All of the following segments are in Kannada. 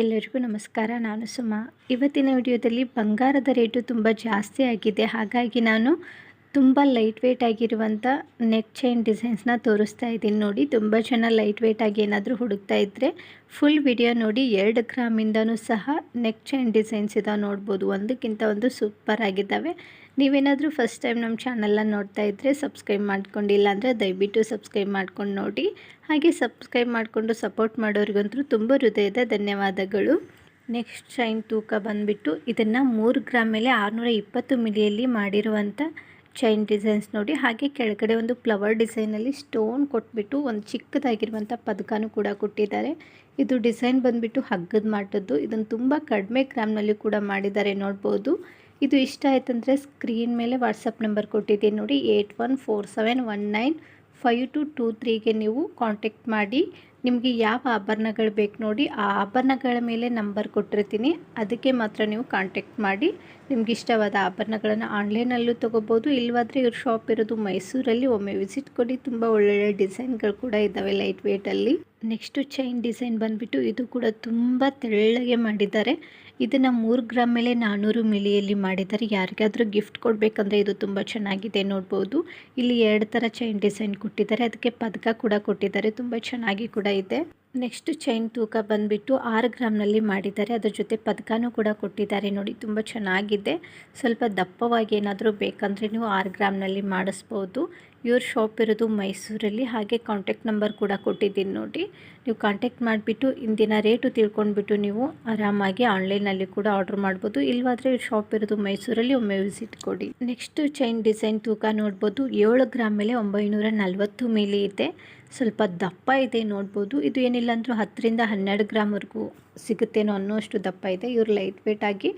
ಎಲ್ಲರಿಗೂ ನಮಸ್ಕಾರ. ನಾನು ಸುಮಾ. ಇವತ್ತಿನ ವಿಡಿಯೋದಲ್ಲಿ ಬಂಗಾರದ ರೇಟು ತುಂಬ ಜಾಸ್ತಿ ಆಗಿದೆ. ಹಾಗಾಗಿ ನಾನು ತುಂಬ ಲೈಟ್ ವೇಟ್ ಆಗಿರುವಂಥ ನೆಕ್ ಚೈನ್ ಡಿಸೈನ್ಸ್ನ ತೋರಿಸ್ತಾ ಇದ್ದೀನಿ ನೋಡಿ. ತುಂಬ ಜನ ಲೈಟ್ ವೇಟ್ ಆಗಿ ಏನಾದರೂ ಹುಡುಕ್ತಾ ಇದ್ದರೆ ಫುಲ್ ವಿಡಿಯೋ ನೋಡಿ. ಎರಡು ಗ್ರಾಮಿಂದನೂ ಸಹ ನೆಕ್ ಚೈನ್ ಡಿಸೈನ್ಸ್ ಇದಾವೆ ನೋಡ್ಬೋದು. ಒಂದಕ್ಕಿಂತ ಒಂದು ಸೂಪರ್ ಆಗಿದ್ದಾವೆ. ನೀವೇನಾದರೂ ಫಸ್ಟ್ ಟೈಮ್ ನಮ್ಮ ಚಾನಲ್ನ ನೋಡ್ತಾ ಇದ್ದರೆ ಸಬ್ಸ್ಕ್ರೈಬ್ ಮಾಡ್ಕೊಂಡಿಲ್ಲ ಅಂದರೆ ದಯವಿಟ್ಟು ಸಬ್ಸ್ಕ್ರೈಬ್ ಮಾಡ್ಕೊಂಡು ನೋಡಿ. ಹಾಗೆ ಸಬ್ಸ್ಕ್ರೈಬ್ ಮಾಡಿಕೊಂಡು ಸಪೋರ್ಟ್ ಮಾಡೋರಿಗಂತೂ ತುಂಬ ಹೃದಯದ ಧನ್ಯವಾದಗಳು. ನೆಕ್ಸ್ಟ್ ಚೈನ್ ತೂಕ ಬಂದುಬಿಟ್ಟು ಇದನ್ನು ಮೂರು ಗ್ರಾಮ್ ಮೇಲೆ ಆರುನೂರ ಇಪ್ಪತ್ತು ಮಿಲಿಯಲ್ಲಿ ಮಾಡಿರುವಂಥ ಚೈನ್ ಡಿಸೈನ್ಸ್ ನೋಡಿ. ಹಾಗೆ ಕೆಳಗಡೆ ಒಂದು ಫ್ಲವರ್ ಡಿಸೈನಲ್ಲಿ ಸ್ಟೋನ್ ಕೊಟ್ಬಿಟ್ಟು ಒಂದು ಚಿಕ್ಕದಾಗಿರುವಂಥ ಪದಕನೂ ಕೂಡ ಕೊಟ್ಟಿದ್ದಾರೆ. ಇದು ಡಿಸೈನ್ ಬಂದುಬಿಟ್ಟು ಹಗ್ಗದ ಮಾಟದ್ದು. ಇದನ್ನು ತುಂಬ ಕಡಿಮೆ ಗ್ರಾಮ್ನಲ್ಲಿ ಕೂಡ ಮಾಡಿದ್ದಾರೆ, ನೋಡ್ಬೋದು. ಇದು ಇಷ್ಟ ಆಯ್ತಂದರೆ ಸ್ಕ್ರೀನ್ ಮೇಲೆ ವಾಟ್ಸಪ್ ನಂಬರ್ ಕೊಟ್ಟಿದ್ದೀನಿ ನೋಡಿ eight one four seven one nine five two two ತ್ರೀಗೆ ನೀವು ಕಾಂಟ್ಯಾಕ್ಟ್ ಮಾಡಿ. ನಿಮಗೆ ಯಾವ ಆಭರಣಗಳು ಬೇಕು ನೋಡಿ, ಆ ಆಭರಣಗಳ ಮೇಲೆ ನಂಬರ್ ಕೊಟ್ಟಿರ್ತೀನಿ. ಅದಕ್ಕೆ ಮಾತ್ರ ನೀವು ಕಾಂಟ್ಯಾಕ್ಟ್ ಮಾಡಿ. ನಿಮ್ಗೆ ಇಷ್ಟವಾದ ಆಭರಣಗಳನ್ನು ಆನ್ಲೈನಲ್ಲೂ ತೊಗೋಬೋದು ಇಲ್ಲವಾದರೆ ಇವ್ರ ಶಾಪ್ ಇರೋದು ಮೈಸೂರಲ್ಲಿ ಒಮ್ಮೆ ವಿಸಿಟ್ ಕೊಡಿ. ತುಂಬ ಒಳ್ಳೊಳ್ಳೆ ಡಿಸೈನ್ಗಳು ಕೂಡ ಇದ್ದಾವೆ ಲೈಟ್ ವೇಟಲ್ಲಿ ನೆಕ್ಸ್ಟು ಚೈನ್ ಡಿಸೈನ್ ಬಂದುಬಿಟ್ಟು ಇದು ಕೂಡ ತುಂಬ ತೆಳ್ಳಗೆ ಮಾಡಿದ್ದಾರೆ. ಇದನ್ನು ಮೂರು ಗ್ರಾಮ್ ಮೇಲೆ ನಾನ್ನೂರು ಮಿಲಿಯಲ್ಲಿ ಮಾಡಿದ್ದಾರೆ ಯಾರಿಗಾದರೂ ಗಿಫ್ಟ್ ಕೊಡಬೇಕಂದ್ರೆ ಇದು ತುಂಬ ಚೆನ್ನಾಗಿದೆ ನೋಡ್ಬೋದು. ಇಲ್ಲಿ ಎರಡು ಥರ ಚೈನ್ ಡಿಸೈನ್ ಕೊಟ್ಟಿದ್ದಾರೆ. ಅದಕ್ಕೆ ಪದಕ ಕೂಡ ಕೊಟ್ಟಿದ್ದಾರೆ. ತುಂಬ ಚೆನ್ನಾಗಿ ಕೂಡ ಇದೆ. ನೆಕ್ಸ್ಟ್ ಚೈನ್ ತೂಕ ಬಂದುಬಿಟ್ಟು ಆರು ಗ್ರಾಮ್ನಲ್ಲಿ ಮಾಡಿದ್ದಾರೆ. ಅದ್ರ ಜೊತೆ ಪದಕನೂ ಕೂಡ ಕೊಟ್ಟಿದ್ದಾರೆ ನೋಡಿ, ತುಂಬ ಚೆನ್ನಾಗಿದೆ. ಸ್ವಲ್ಪ ದಪ್ಪವಾಗಿ ಏನಾದರೂ ಬೇಕಂದರೆ ನೀವು ಆರು ಗ್ರಾಮ್ನಲ್ಲಿ ಮಾಡಿಸ್ಬೋದು. ಇವ್ರ ಶಾಪ್ ಇರೋದು ಮೈಸೂರಲ್ಲಿ, ಹಾಗೆ ಕಾಂಟ್ಯಾಕ್ಟ್ ನಂಬರ್ ಕೂಡ ಕೊಟ್ಟಿದ್ದೀನಿ ನೋಡಿ. ನೀವು ಕಾಂಟ್ಯಾಕ್ಟ್ ಮಾಡಿಬಿಟ್ಟು ಇಂದಿನ ರೇಟು ತಿಳ್ಕೊಂಡ್ಬಿಟ್ಟು ನೀವು ಆರಾಮಾಗಿ ಆನ್ಲೈನಲ್ಲಿ ಕೂಡ ಆರ್ಡ್ರ್ ಮಾಡ್ಬೋದು. ಇಲ್ವಾದರೆ ಶಾಪ್ ಇರೋದು ಮೈಸೂರಲ್ಲಿ ಒಮ್ಮೆ ವಿಸಿಟ್ ಕೊಡಿ. ನೆಕ್ಸ್ಟ್ ಚೈನ್ ಡಿಸೈನ್ ತೂಕ ನೋಡ್ಬೋದು. ಏಳು ಗ್ರಾಮ್ ಮೇಲೆ ಒಂಬೈನೂರ ನಲ್ವತ್ತು ಮಿಲಿ ಇದೆ. ಸ್ವಲ್ಪ ದಪ್ಪ ಇದೆ ನೋಡ್ಬೋದು. ಇದು ಏನಿಲ್ಲ ಅಂದರೂ ಹತ್ತರಿಂದ ಹನ್ನೆರಡು ಗ್ರಾಮ್ವರೆಗೂ ಸಿಗುತ್ತೇನೋ ಅನ್ನೋಷ್ಟು ದಪ್ಪ ಇದೆ. ಇವರು ಲೈಟ್ ವೇಟ್ ಆಗಿ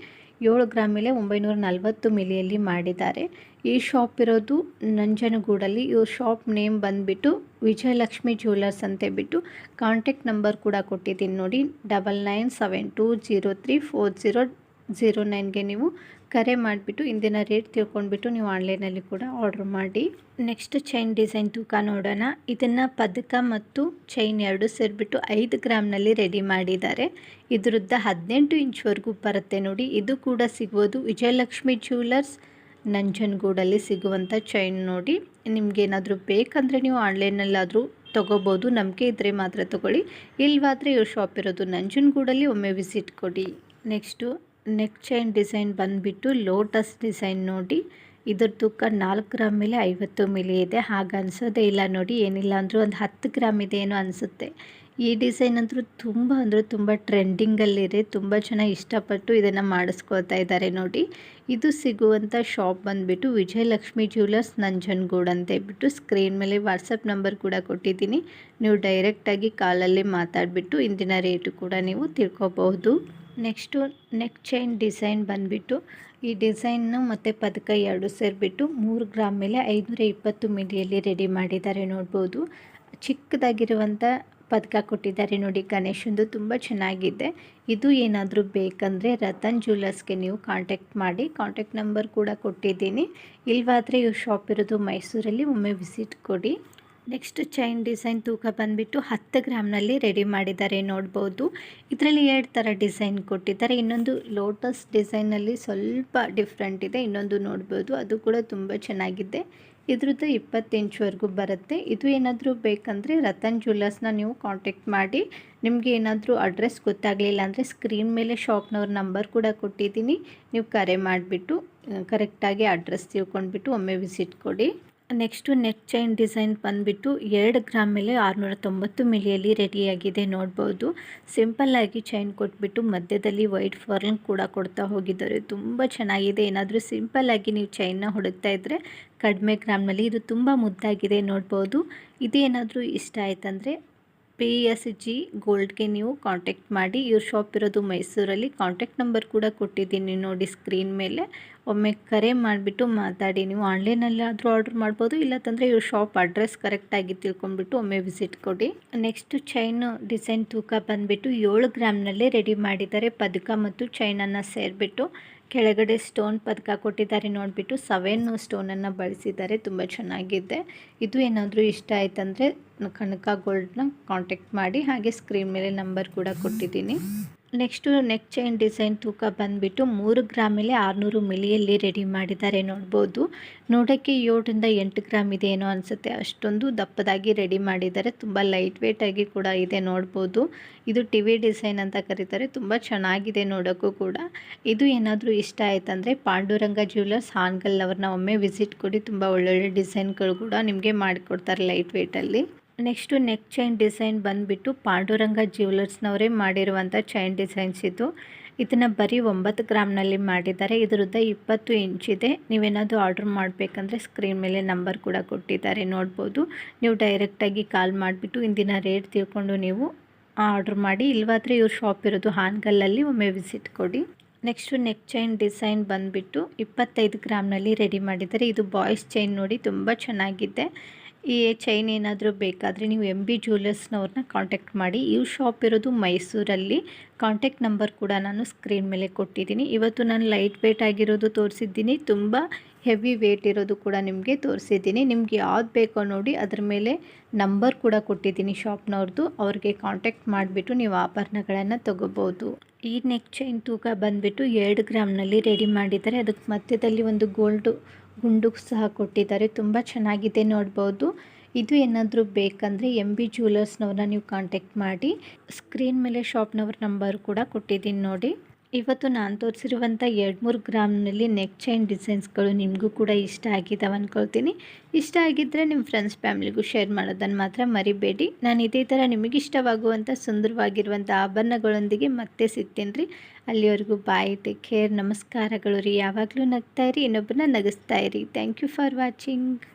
ಏಳು ಗ್ರಾಮ್ ಮೇಲೆ ಒಂಬೈನೂರ ನಲವತ್ತು ಮಿಲಿಯಲ್ಲಿ ಮಾಡಿದ್ದಾರೆ. ಈ ಶಾಪ್ ಇರೋದು ನಂಜನಗೂಡಲ್ಲಿ. ಇವ್ರ ಶಾಪ್ ನೇಮ್ ಬಂದುಬಿಟ್ಟು ವಿಜಯಲಕ್ಷ್ಮಿ ಜ್ಯುವೆಲರ್ಸ್ ಅಂತ ಬಿಟ್ಟು ಕಾಂಟ್ಯಾಕ್ಟ್ ನಂಬರ್ ಕೂಡ ಕೊಟ್ಟಿದ್ದೀನಿ ನೋಡಿ. Double nine seven two zero three four zero zero ನೈನ್ಗೆ ನೀವು ಕರೆ ಮಾಡಿಬಿಟ್ಟು, ಇಂದಿನ ರೇಟ್ ತಿಳ್ಕೊಂಡ್ಬಿಟ್ಟು ನೀವು ಆನ್ಲೈನಲ್ಲಿ ಕೂಡ ಆರ್ಡ್ರ್ ಮಾಡಿ. ನೆಕ್ಸ್ಟ್ ಚೈನ್ ಡಿಸೈನ್ ತೂಕ ನೋಡೋಣ. ಇದನ್ನು ಪದಕ ಮತ್ತು ಚೈನ್ ಎರಡು ಸೇರಿಬಿಟ್ಟು ಐದು ಗ್ರಾಮ್ನಲ್ಲಿ ರೆಡಿ ಮಾಡಿದ್ದಾರೆ. ಇದರದ್ದ ಹದಿನೆಂಟು ಇಂಚ್ವರೆಗೂ ಬರುತ್ತೆ ನೋಡಿ. ಇದು ಕೂಡ ಸಿಗ್ಬೋದು. ವಿಜಯಲಕ್ಷ್ಮಿ ಜ್ಯುವೆಲರ್ಸ್ ನಂಜನಗೂಡಲ್ಲಿ ಸಿಗುವಂಥ ಚೈನ್ ನೋಡಿ. ನಿಮಗೇನಾದರೂ ಬೇಕಂದರೆ ನೀವು ಆನ್ಲೈನಲ್ಲಾದರೂ ತೊಗೋಬೋದು. ನಂಬಿಕೆ ಇದ್ದರೆ ಮಾತ್ರ ತೊಗೊಳ್ಳಿ. ಇಲ್ವಾದರೆ ಇವ್ರ ಶಾಪ್ ಇರೋದು ನಂಜನಗೂಡಲ್ಲಿ, ಒಮ್ಮೆ ವಿಸಿಟ್ ಕೊಡಿ. ನೆಕ್ಸ್ಟು ನೆಕ್ ಚೈನ್ ಡಿಸೈನ್ ಬಂದುಬಿಟ್ಟು ಲೋಟಸ್ ಡಿಸೈನ್ ನೋಡಿ. ಇದ್ರ ತೂಕ ನಾಲ್ಕು ಗ್ರಾಮ್ ಮೇಲೆ ಐವತ್ತು ಮಿಲಿ ಇದೆ. ಹಾಗೆ ಅನಿಸೋದೇ ಇಲ್ಲ ನೋಡಿ, ಏನಿಲ್ಲ ಅಂದರೂ ಒಂದು ಹತ್ತು ಗ್ರಾಮ್ ಇದೆ ಏನೋ ಅನಿಸುತ್ತೆ. ಈ ಡಿಸೈನ್ ಅಂತೂ ತುಂಬ ಅಂದರೆ ತುಂಬ ಟ್ರೆಂಡಿಂಗಲ್ಲಿದೆ ತುಂಬ ಜನ ಇಷ್ಟಪಟ್ಟು ಇದನ್ನು ಮಾಡಿಸ್ಕೊಳ್ತಾ ಇದ್ದಾರೆ ನೋಡಿ. ಇದು ಸಿಗುವಂಥ ಶಾಪ್ ಬಂದುಬಿಟ್ಟು ವಿಜಯಲಕ್ಷ್ಮಿ ಜ್ಯುವೆಲರ್ಸ್ ನಂಜನಗೂಡು ಅಂತ ಹೇಳ್ಬಿಟ್ಟು ಸ್ಕ್ರೀನ್ ಮೇಲೆ ವಾಟ್ಸಪ್ ನಂಬರ್ ಕೂಡ ಕೊಟ್ಟಿದ್ದೀನಿ. ನೀವು ಡೈರೆಕ್ಟಾಗಿ ಕಾಲಲ್ಲಿ ಮಾತಾಡಿಬಿಟ್ಟು ಇಂದಿನ ರೇಟು ಕೂಡ ನೀವು ತಿಳ್ಕೊಬಹುದು. ನೆಕ್ಸ್ಟು ನೆಕ್ ಚೈನ್ ಡಿಸೈನ್ ಬಂದುಬಿಟ್ಟು, ಈ ಡಿಸೈನ್ನು ಮತ್ತು ಪದಕ ಎರಡು ಸೇರಿಬಿಟ್ಟು ಮೂರು ಗ್ರಾಮ್ ಮೇಲೆ ಐದುನೂರ ಇಪ್ಪತ್ತು ಮಿಲಿಯಲ್ಲಿ ರೆಡಿ ಮಾಡಿದ್ದಾರೆ ನೋಡ್ಬೋದು. ಚಿಕ್ಕದಾಗಿರುವಂಥ ಪದಕ ಕೊಟ್ಟಿದ್ದಾರೆ ನೋಡಿ ಗಣೇಶಂದು ತುಂಬ ಚೆನ್ನಾಗಿದೆ. ಇದು ಏನಾದರೂ ಬೇಕಂದರೆ ರತನ್ ಜ್ಯುವೆಲರ್ಸ್ಗೆ ನೀವು ಕಾಂಟ್ಯಾಕ್ಟ್ ಮಾಡಿ ಕಾಂಟ್ಯಾಕ್ಟ್ ನಂಬರ್ ಕೂಡ ಕೊಟ್ಟಿದ್ದೀನಿ. ಇಲ್ವಾದರೆ ಇವ್ರ ಶಾಪ್ ಇರೋದು ಮೈಸೂರಲ್ಲಿ, ಒಮ್ಮೆ ವಿಸಿಟ್ ಕೊಡಿ. ನೆಕ್ಸ್ಟ್ ಚೈನ್ ಡಿಸೈನ್ ತೂಕ ಬಂದುಬಿಟ್ಟು ಹತ್ತು ಗ್ರಾಮ್ನಲ್ಲಿ ರೆಡಿ ಮಾಡಿದ್ದಾರೆ, ನೋಡ್ಬೋದು. ಇದರಲ್ಲಿ ಎರಡು ಥರ ಡಿಸೈನ್ ಕೊಟ್ಟಿದ್ದಾರೆ. ಇನ್ನೊಂದು ಲೋಟಸ್ ಡಿಸೈನಲ್ಲಿ ಸ್ವಲ್ಪ ಡಿಫ್ರೆಂಟ್ ಇದೆ, ಇನ್ನೊಂದು ನೋಡ್ಬೋದು. ಅದು ಕೂಡ ತುಂಬ ಚೆನ್ನಾಗಿದೆ. ಇದ್ರದ್ದು ಇಪ್ಪತ್ತು ಇಂಚ್ವರೆಗೂ ಬರುತ್ತೆ. ಇದು ಏನಾದರೂ ಬೇಕಂದರೆ ರತನ್ ಜ್ಯುವೆಲ್ಲರ್ಸ್ನ ನೀವು ಕಾಂಟ್ಯಾಕ್ಟ್ ಮಾಡಿ. ನಿಮಗೆ ಏನಾದರೂ ಅಡ್ರೆಸ್ ಗೊತ್ತಾಗಲಿಲ್ಲ ಅಂದರೆ ಸ್ಕ್ರೀನ್ ಮೇಲೆ ಶಾಪ್ನವ್ರ ನಂಬರ್ ಕೂಡ ಕೊಟ್ಟಿದ್ದೀನಿ. ನೀವು ಕರೆ ಮಾಡಿಬಿಟ್ಟು ಕರೆಕ್ಟಾಗಿ ಅಡ್ರೆಸ್ ತಿಳ್ಕೊಂಡ್ಬಿಟ್ಟು ಒಮ್ಮೆ ವಿಸಿಟ್ ಕೊಡಿ. ನೆಕ್ಸ್ಟು ನೆಕ್ ಚೈನ್ ಡಿಸೈನ್ ಬಂದುಬಿಟ್ಟು ಎರಡು ಗ್ರಾಮ್ ಮೇಲೆ ಆರುನೂರ ತೊಂಬತ್ತು ಮಿಲಿಯಲ್ಲಿ ರೆಡಿಯಾಗಿದೆ ನೋಡ್ಬೋದು. ಸಿಂಪಲ್ಲಾಗಿ ಚೈನ್ ಕೊಟ್ಬಿಟ್ಟು ಮಧ್ಯದಲ್ಲಿ ವೈಟ್ ಫರ್ನ್ ಕೂಡ ಕೊಡ್ತಾ ಹೋಗಿದ್ದಾರೆ. ತುಂಬ ಚೆನ್ನಾಗಿದೆ. ಏನಾದರೂ ಸಿಂಪಲ್ಲಾಗಿ ನೀವು ಚೈನ್ನ ಹುಡುಕ್ತಾ ಇದ್ದರೆ ಕಡಿಮೆ ಗ್ರಾಮ್ನಲ್ಲಿ. ಇದು ತುಂಬ ಮುದ್ದಾಗಿದೆ ನೋಡ್ಬೋದು. ಇದೇನಾದರೂ ಇಷ್ಟ ಆಯ್ತಂದರೆ ಪಿ ಎಸ್ ಜಿ ಗೋಲ್ಡ್ಗೆ ನೀವು ಕಾಂಟ್ಯಾಕ್ಟ್ ಮಾಡಿ. ಇವ್ರ ಶಾಪ್ ಇರೋದು ಮೈಸೂರಲ್ಲಿ. ಕಾಂಟ್ಯಾಕ್ಟ್ ನಂಬರ್ ಕೂಡ ಕೊಟ್ಟಿದ್ದೀನಿ ನೋಡಿ ಸ್ಕ್ರೀನ್ ಮೇಲೆ. ಒಮ್ಮೆ ಕರೆ ಮಾಡಿಬಿಟ್ಟು ಮಾತಾಡಿ. ನೀವು ಆನ್ಲೈನಲ್ಲಾದರೂ ಆರ್ಡ್ರ್ ಮಾಡ್ಬೋದು ಇಲ್ಲತ್ತಂದರೆ ಇವ್ರ ಶಾಪ್ ಅಡ್ರೆಸ್ ಕರೆಕ್ಟಾಗಿ ತಿಳ್ಕೊಂಡ್ಬಿಟ್ಟು ಒಮ್ಮೆ ವಿಸಿಟ್ ಕೊಡಿ. ನೆಕ್ಸ್ಟ್ ಚೈನ್ ಡಿಸೈನ್ ತೂಕ ಬಂದುಬಿಟ್ಟು ಏಳು ಗ್ರಾಮ್ನಲ್ಲೇ ರೆಡಿ ಮಾಡಿದ್ದಾರೆ. ಪದಕ ಮತ್ತು ಚೈನನ್ನು ಸೇರಿಬಿಟ್ಟು. ಕೆಳಗಡೆ ಸ್ಟೋನ್ ಪದಕ ಕೊಟ್ಟಿದ್ದಾರೆ ನೋಡಿಬಿಟ್ಟು ಸೆವೆನ್ ಸ್ಟೋನನ್ನು ಬಳಸಿದ್ದಾರೆ, ತುಂಬ ಚೆನ್ನಾಗಿದೆ. ಇದು ಏನಾದರೂ ಇಷ್ಟ ಆಯ್ತಂದರೆ ಕನಕ ಗೋಲ್ಡ್ನ ಕಾಂಟ್ಯಾಕ್ಟ್ ಮಾಡಿ, ಹಾಗೆ ಸ್ಕ್ರೀನ್ ಮೇಲೆ ನಂಬರ್ ಕೂಡ ಕೊಟ್ಟಿದ್ದೀನಿ. ನೆಕ್ಸ್ಟು ನೆಕ್ ಚೈನ್ ಡಿಸೈನ್ ತೂಕ ಬಂದುಬಿಟ್ಟು ಮೂರು ಗ್ರಾಮಲ್ಲಿ ಆರುನೂರು ಮಿಲಿಯಲ್ಲಿ ರೆಡಿ ಮಾಡಿದ್ದಾರೆ ನೋಡ್ಬೋದು. ನೋಡೋಕ್ಕೆ ಏಳರಿಂದ ಎಂಟು ಗ್ರಾಮ್ ಇದೆ ಏನೋ ಅನಿಸುತ್ತೆ. ಅಷ್ಟೊಂದು ದಪ್ಪದಾಗಿ ರೆಡಿ ಮಾಡಿದ್ದಾರೆ. ತುಂಬ ಲೈಟ್ ವೇಟಾಗಿ ಕೂಡ ಇದೆ ನೋಡ್ಬೋದು. ಇದು ಟಿ ವಿ ಡಿಸೈನ್ ಅಂತ ಕರೀತಾರೆ. ತುಂಬ ಚೆನ್ನಾಗಿದೆ ನೋಡೋಕ್ಕೂ ಕೂಡ. ಇದು ಏನಾದರೂ ಇಷ್ಟ ಆಯ್ತಂದರೆ ಪಾಂಡುರಂಗ ಜ್ಯುವೆಲರ್ಸ್ ಹಾನ್ಗಲ್ ಅವ್ರನ್ನ ಒಮ್ಮೆ ವಿಸಿಟ್ ಕೊಡಿ. ತುಂಬ ಒಳ್ಳೊಳ್ಳೆ ಡಿಸೈನ್ಗಳು ಕೂಡ ನಿಮಗೆ ಮಾಡಿಕೊಡ್ತಾರೆ ಲೈಟ್ ವೇಟಲ್ಲಿ ನೆಕ್ಸ್ಟು ನೆಕ್ ಚೈನ್ ಡಿಸೈನ್ ಬಂದುಬಿಟ್ಟು ಪಾಂಡುರಂಗ ಜ್ಯುವೆಲರ್ಸ್ನವರೇ ಮಾಡಿರುವಂಥ ಚೈನ್ ಡಿಸೈನ್ಸ್ ಇದು. ಇದನ್ನು ಬರೀ ಒಂಬತ್ತು ಗ್ರಾಮ್ನಲ್ಲಿ ಮಾಡಿದ್ದಾರೆ. ಇದರದ್ದು ಇಪ್ಪತ್ತು ಇಂಚಿದೆ. ನೀವೇನಾದರೂ ಆರ್ಡ್ರ್ ಮಾಡಬೇಕಂದ್ರೆ ಸ್ಕ್ರೀನ್ ಮೇಲೆ ನಂಬರ್ ಕೂಡ ಕೊಟ್ಟಿದ್ದಾರೆ, ನೋಡ್ಬೋದು. ನೀವು ಡೈರೆಕ್ಟಾಗಿ ಕಾಲ್ ಮಾಡಿಬಿಟ್ಟು ಇಂದಿನ ರೇಟ್ ತಿಳ್ಕೊಂಡು ನೀವು ಆರ್ಡ್ರ್ ಮಾಡಿ, ಇಲ್ವಾದರೆ ಇವ್ರ ಶಾಪ್ ಇರೋದು ಹಾನ್ಗಲ್ಲಲ್ಲಿ ಒಮ್ಮೆ ವಿಸಿಟ್ ಕೊಡಿ. ನೆಕ್ಸ್ಟು ನೆಕ್ ಚೈನ್ ಡಿಸೈನ್ ಬಂದುಬಿಟ್ಟು ಇಪ್ಪತ್ತೈದು ಗ್ರಾಮ್ನಲ್ಲಿ ರೆಡಿ ಮಾಡಿದ್ದಾರೆ. ಇದು ಬಾಯ್ಸ್ ಚೈನ್ ನೋಡಿ ತುಂಬ ಚೆನ್ನಾಗಿದೆ. ಈ ಚೈನ್ ಏನಾದರೂ ಬೇಕಾದರೆ ನೀವು ಎಂ ಬಿ ಜ್ಯುವೆಲರ್ಸ್ನವ್ರನ್ನ ಕಾಂಟ್ಯಾಕ್ಟ್ ಮಾಡಿ. ಈ ಶಾಪ್ ಇರೋದು ಮೈಸೂರಲ್ಲಿ. ಕಾಂಟ್ಯಾಕ್ಟ್ ನಂಬರ್ ಕೂಡ ನಾನು ಸ್ಕ್ರೀನ್ ಮೇಲೆ ಕೊಟ್ಟಿದ್ದೀನಿ. ಇವತ್ತು ನಾನು ಲೈಟ್ ವೇಟ್ ಆಗಿರೋದು ತೋರಿಸಿದ್ದೀನಿ. ತುಂಬ ಹೆವಿ ವೇಟ್ ಇರೋದು ಕೂಡ ನಿಮಗೆ ತೋರಿಸಿದ್ದೀನಿ. ನಿಮ್ಗೆ ಯಾವ್ದು ಬೇಕೋ ನೋಡಿ ಅದ್ರ ಮೇಲೆ ನಂಬರ್ ಕೂಡ ಕೊಟ್ಟಿದ್ದೀನಿ ಶಾಪ್ನವ್ರದ್ದು ಅವ್ರಿಗೆ ಕಾಂಟ್ಯಾಕ್ಟ್ ಮಾಡಿಬಿಟ್ಟು ನೀವು ಆಭರಣಗಳನ್ನು ತೊಗೋಬೋದು. ಈ ನೆಕ್ ಚೈನ್ ತೂಕ ಬಂದುಬಿಟ್ಟು ಎರಡು ಗ್ರಾಮ್ನಲ್ಲಿ ರೆಡಿ ಮಾಡಿದ್ದಾರೆ. ಅದಕ್ಕೆ ಮಧ್ಯದಲ್ಲಿ ಒಂದು ಗೋಲ್ಡು ಗುಂಡು ಸಹ ಕೊಟ್ಟಿದ್ದಾರೆ. ತುಂಬ ಚೆನ್ನಾಗಿದೆ ನೋಡ್ಬೋದು. ಇದು ಏನಾದರೂ ಬೇಕಂದರೆ ಎಂ ಬಿ ಜ್ಯುವೆಲರ್ಸ್ನವ್ರನ್ನ ನೀವು ಕಾಂಟ್ಯಾಕ್ಟ್ ಮಾಡಿ. ಸ್ಕ್ರೀನ್ ಮೇಲೆ ಶಾಪ್ನವ್ರ ನಂಬರ್ ಕೂಡ ಕೊಟ್ಟಿದ್ದೀನಿ ನೋಡಿ. ಇವತ್ತು ನಾನು ತೋರಿಸಿರುವಂಥ ಎರಡು ಮೂರು ಗ್ರಾಮ್ನಲ್ಲಿ ನೆಕ್ ಚೈನ್ ಡಿಸೈನ್ಸ್ಗಳು ನಿಮಗೂ ಕೂಡ ಇಷ್ಟ ಆಗಿದ್ದಾವೆ ಅಂದ್ಕೊಳ್ತೀನಿ ಇಷ್ಟ ಆಗಿದ್ದರೆ ನಿಮ್ಮ ಫ್ರೆಂಡ್ಸ್ ಫ್ಯಾಮಿಲಿಗೂ ಶೇರ್ ಮಾಡೋದನ್ನು ಮಾತ್ರ ಮರಿಬೇಡಿ. ನಾನು ಇದೇ ಥರ ನಿಮಗಿಷ್ಟವಾಗುವಂಥ ಸುಂದರವಾಗಿರುವಂಥ ಆಭರಣಗಳೊಂದಿಗೆ ಮತ್ತೆ ಸಿಗ್ತೀನಿ ರೀ. ಅಲ್ಲಿವರೆಗೂ ಬಾಯ್ ಟೇಕ್ ಕೇರ್ ನಮಸ್ಕಾರಗಳು ರೀ. ಯಾವಾಗಲೂ ನಗ್ತಾ ಇರಿ, ಇನ್ನೊಬ್ಬರನ್ನ ನಗಿಸ್ತಾ ಇರಿ. Thank you for watching